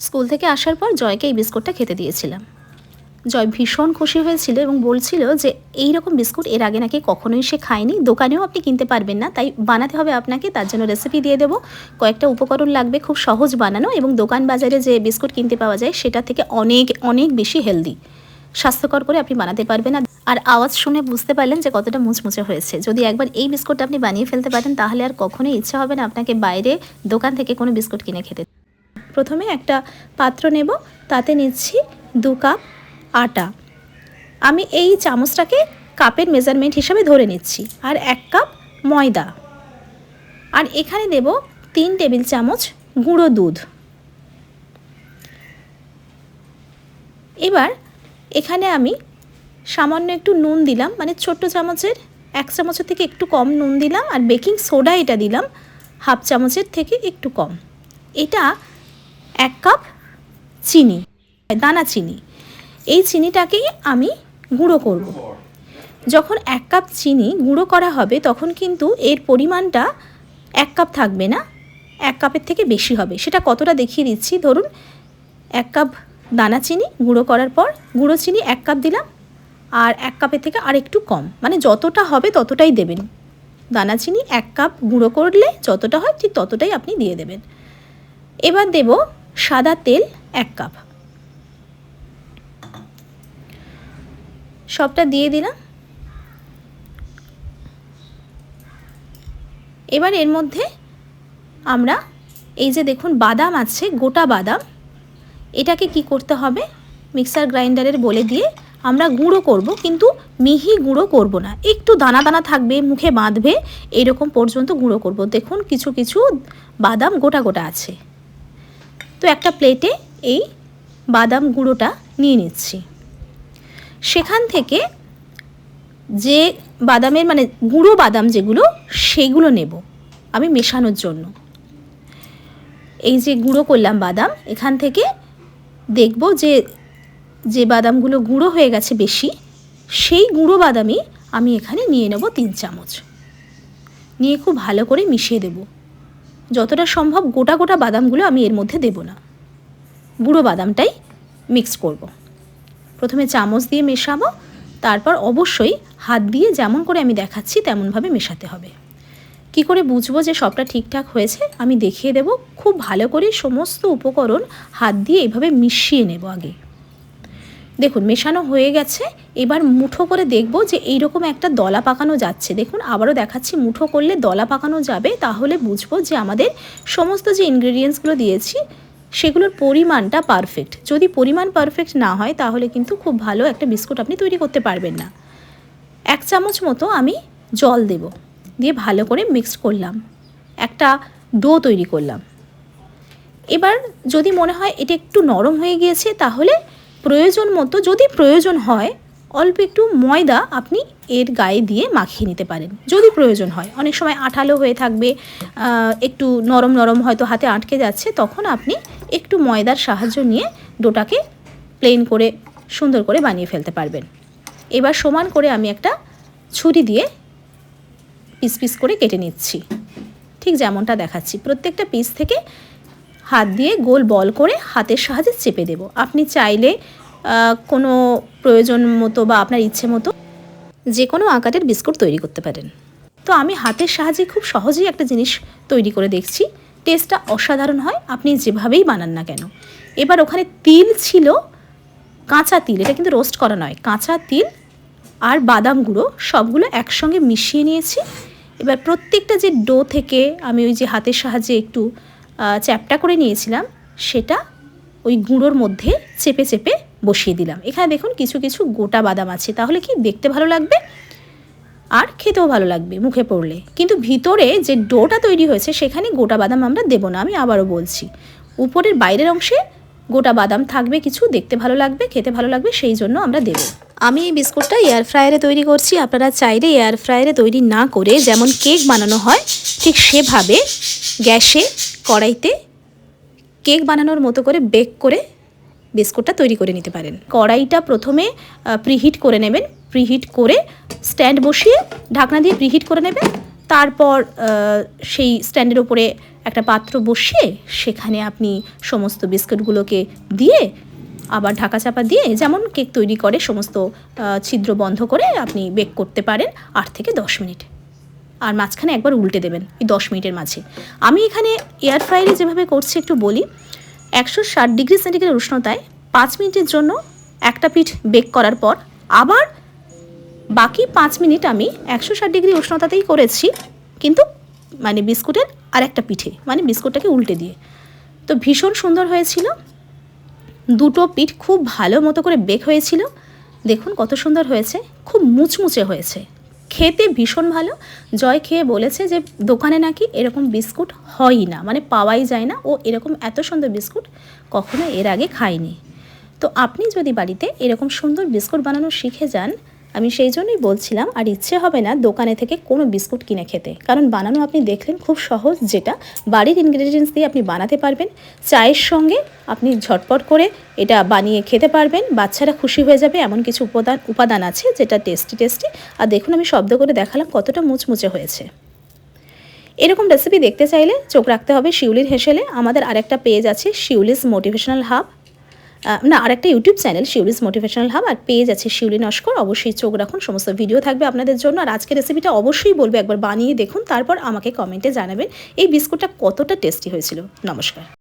School থেকে আসার পর জয়কে এই বিস্কুটটা খেতে দিয়েছিলাম। জয় ভীষণ খুশি হয়েছিল এবং বলছিল যে, এই রকম বিস্কুট এর আগে নাকি কখনোই সে খায়নি। দোকানেও আপনি কিনতে পারবেন না। তাই বানাতে হবে আপনাকে, তার জন্য রেসিপি দিয়ে দেবো। কয়েকটা উপকরণ লাগবে, খুব সহজ বানানো এবং দোকান বাজারে যে বিস্কুট কিনতে পাওয়া যায়, সেটা থেকে অনেক অনেক বেশি হেলদি স্বাস্থ্যকর করে আপনি বানাতে পারবেন আর- আর আওয়াজ শুনে বুঝতে পারলেন যে কতটা মুচমুচে হয়েছে। যদি একবার এই বিস্কুটটা আপনি বানিয়ে ফেলতে পারেন, তাহলে আর কখনোই ইচ্ছা হবে না আপনাকে বাইরে দোকান থেকে কোনো বিস্কুট কিনে খেতে। প্রথমে একটা পাত্র নেব, তাতে নিচ্ছি দু কাপ আটা। আমি এই চামচটাকে কাপের মেজারমেন্ট হিসাবে ধরে নিচ্ছি, আর এক কাপ ময়দা। আর এখানে দেব তিন টেবিল চামচ গুঁড়ো দুধ। এবার এখানে আমি সামান্য একটু নুন দিলাম মানে ছোট্ট চামচের, এক চামচের থেকে একটু কম নুন দিলাম, আর বেকিং সোডা এটা দিলাম, হাফ চামচের থেকে একটু কম। এটা এক কাপ চিনি, দানা চিনি। এই চিনিটাকেই আমি গুঁড়ো করব। যখন এক কাপ চিনি গুঁড়ো করা হবে, তখন কিন্তু এর পরিমাণটা এক কাপ থাকবে না, এক কাপের থেকে বেশি হবে। সেটা কতটা দেখিয়ে দিচ্ছি। ধরুন, এক কাপ দানা চিনি গুঁড়ো করার পর গুঁড়ো চিনি এক কাপ দিলাম, আর এক কাপের থেকে আর একটু কম। মানে যতটা হবে ততটাই দেবেন। দানা চিনি এক কাপ গুঁড়ো করলে যতটা হয় ঠিক ততটাই আপনি দিয়ে দেবেন। এবার দেব সাদা তেল এক কাপ। সবটা দিয়ে দিলাম। এবার এর মধ্যে আমরা এই যে দেখুন বাদাম আছে, গোটা বাদাম। এটাকে কি করতে হবে? মিক্সার গ্রাইন্ডারের বলে দিয়ে আমরা গুঁড়ো করব, কিন্তু মিহি গুঁড়ো করব না। একটু দানা দানা থাকবে, মুখে বাঁধবে, এরকম পর্যন্ত গুঁড়ো করব। দেখুন কিছু কিছু বাদাম গোটা গোটা আছে। তো একটা প্লেটে এই বাদাম গুঁড়োটা নিয়ে নিচ্ছি। সেখান থেকে যে বাদামের মানে গুঁড়ো বাদাম যেগুলো, সেগুলো নেব আমি মেশানোর জন্য। এই যে গুঁড়ো করলাম বাদাম, এখান থেকে দেখব যে যে বাদামগুলো গুঁড়ো হয়ে গেছে বেশি, সেই গুঁড়ো বাদামই আমি এখানে নিয়ে নেব তিন চামচ। নিয়ে খুব ভালো করে মিশিয়ে দেব। যতটা সম্ভব গোটা গোটা বাদামগুলো আমি এর মধ্যে দেব না। গুঁড়ো বাদামটাই মিক্স করব। প্রথমে চামচ দিয়ে মেশাবো, তারপর অবশ্যই হাত দিয়ে যেমন করে আমি দেখাচ্ছি তেমনভাবে মেশাতে হবে। কি করে বুঝব যে সবটা ঠিকঠাক হয়েছে? আমি দেখিয়ে দেব, খুব ভালো করে সমস্ত উপকরণ হাত দিয়ে এভাবে মিশিয়ে নেব আগে। দেখুন, মেশানো হয়ে গেছে। এবার মুঠো করে দেখব যে এইরকম একটা দলা পাকানো যাচ্ছে। দেখুন, আবারও দেখাচ্ছি, মুঠো করলে দলা পাকানো যাবে। তাহলে বুঝব যে আমাদের সমস্ত যে ইনগ্রেডিয়েন্টসগুলো দিয়েছি, সেগুলোর পরিমাণটা পারফেক্ট যদি পরিমাণ পারফেক্ট না হয়, তাহলে কিন্তু খুব ভালো একটা বিস্কুট আপনি তৈরি করতে পারবেন না। এক চামচ মতো আমি জল দেব, দিয়ে ভালো করে মিক্সড করলাম। একটা ডো তৈরি করলাম। এবার যদি মনে হয় এটা একটু নরম হয়ে গিয়েছে, তাহলে প্রয়োজন মতো যদি প্রয়োজন হয়, অল্প একটু ময়দা আপনি এর গায়ে দিয়ে মাখিয়ে নিতে পারেন। যদি প্রয়োজন হয়। অনেক সময় আঠালো হয়ে থাকবে একটু নরম নরম হয়তো হাতে আটকে যাচ্ছে, তখন আপনি একটু ময়দার সাহায্য নিয়ে ডোটাকে প্লেন করে, সুন্দর করে বানিয়ে ফেলতে পারবেন। এবার সমান করে আমি একটা ছুরি দিয়ে পিস পিস করে কেটে নিচ্ছি। ঠিক যেমনটা দেখাচ্ছি। প্রত্যেকটা পিস থেকে হাত দিয়ে গোল বল করে হাতের সাহায্যে চেপে দেব। আপনি চাইলে কোনো প্রয়োজন মতো বা আপনার ইচ্ছে মতো যে কোনো আকারের বিস্কুট তৈরি করতে পারেন। তো আমি হাতের সাহায্যে খুব সহজেই একটা জিনিস তৈরি করে দেখছি। টেস্টটা অসাধারণ হয়, আপনি যেভাবেই বানান না কেন। এবার ওখানে তিল ছিল, কাঁচা তিল, এটা কিন্তু রোস্ট করা নয়, কাঁচা তিল আর বাদাম গুঁড়ো সবগুলো একসঙ্গে মিশিয়ে নিয়েছি। এবার প্রত্যেকটা যে ডো থেকে আমি ওই যে হাতের সাহায্যে একটু চ্যাপটা করে নিয়েছিলাম, সেটা ওই গুঁড়োর মধ্যে চেপে চেপে বসিয়ে দিলাম। এখানে দেখুন কিছু কিছু গোটা বাদাম আছে, তাহলে কি দেখতে ভালো লাগবে? আর খেতেও ভালো লাগবে, মুখে পড়লে। কিন্তু ভিতরে যে ডোটা তৈরি হয়েছে, সেখানে গোটা বাদাম আমরা দেবো না, আমি আবারও বলছি। উপরের বাইরের অংশে গোটা বাদাম থাকবে, কিছু দেখতে ভালো লাগবে, খেতে ভালো লাগবে, সেই জন্য আমরা দেবো। আমি এই বিস্কুটটা এয়ার ফ্রায়ারে তৈরি করছি, আপনারা চাইলে এয়ার ফ্রায়ারে তৈরি না করে যেমন কেক বানানো হয়, ঠিক সেভাবে গ্যাসে কড়াইতে কেক বানানোর মতো করে বেক করে বিস্কুটটা তৈরি করে নিতে পারেন। কড়াইটা প্রথমে প্রিহিট করে নেবেন। প্রিহিট করে স্ট্যান্ড বসিয়ে ঢাকনা দিয়ে প্রিহিট করে নেবেন। তারপর সেই স্ট্যান্ডের ওপরে একটা পাত্র বসিয়ে সেখানে আপনি সমস্ত বিস্কুটগুলোকে দিয়ে আবার ঢাকা চাপা দিয়ে যেমন কেক তৈরি করে, সমস্ত ছিদ্র বন্ধ করে আপনি বেক করতে পারেন আট থেকে দশ মিনিট। আর মাঝখানে একবার উল্টে দেবেন এই দশ মিনিটের মাঝে। আমি এখানে এয়ার ফ্রায়ারে যেভাবে করছি একটু বলি, একশো ষাট ডিগ্রি সেন্টিগ্রেড উষ্ণতায় পাঁচ মিনিটের জন্য একটা পিঠ বেক করার পর আবার বাকি পাঁচ মিনিট আমি একশো ষাট ডিগ্রি উষ্ণতাতেই করেছি, কিন্তু মানে বিস্কুটের আর একটা পিঠে মানে বিস্কুটটাকে উল্টে দিয়ে। তো ভীষণ সুন্দর হয়েছিল। দুটো পিঠ খুব ভালো মতো করে বেক হয়েছিল। দেখুন কত সুন্দর হয়েছে, খুব মুচমুচে হয়েছে। খেতে ভীষণ ভালো। জয় খেয়ে বলেছে যে, দোকানে নাকি এরকম বিস্কুট হয়ই না মানে পাওয়াই যায় না। ও এরকম এত সুন্দর বিস্কুট কখনো এর আগে খায়নি। তো আপনি যদি বাড়িতে এরকম সুন্দর বিস্কুট বানানো শিখে যান আমি সেই জন্যই বলছিলাম, আর ইচ্ছে হবে না দোকানে থেকে কোনো বিস্কুট কিনে খেতে। কারণ বানানো আপনি দেখলেন খুব সহজ যেটা। বাড়ির ইনগ্রেডিয়েন্টস দিয়ে আপনি বানাতে পারবেন। চায়ের সঙ্গে আপনি ঝটপট করে এটা বানিয়ে খেতে পারবেন। বাচ্চারা খুশি হয়ে যাবে। এমন কিছু উপাদান উপাদান আছে যেটা টেস্টি টেস্টি আর দেখুন আমি শব্দ করে দেখালাম কতটা মুচমুচে হয়েছে। এরকম রেসিপি দেখতে চাইলে চোখ রাখতে হবে শিউলির হেসেলে। আমাদের আরেকটা পেজ আছে শিউলিস মোটিভেশনাল হাব না আর একটা YouTube channel Shiuli's motivational hub আর পেজ আছে শিউলি নস্কর অবশ্যই চোখ রাখুন, সমস্ত ভিডিও থাকবে আপনাদের জন্য। আর আজকের রেসিপিটা অবশ্যই বলবে, একবার বানিয়ে দেখুন, তারপর আমাকে কমেন্টে জানাবেন, এই বিস্কুটটা কতটা টেস্টি হয়েছিল। নমস্কার।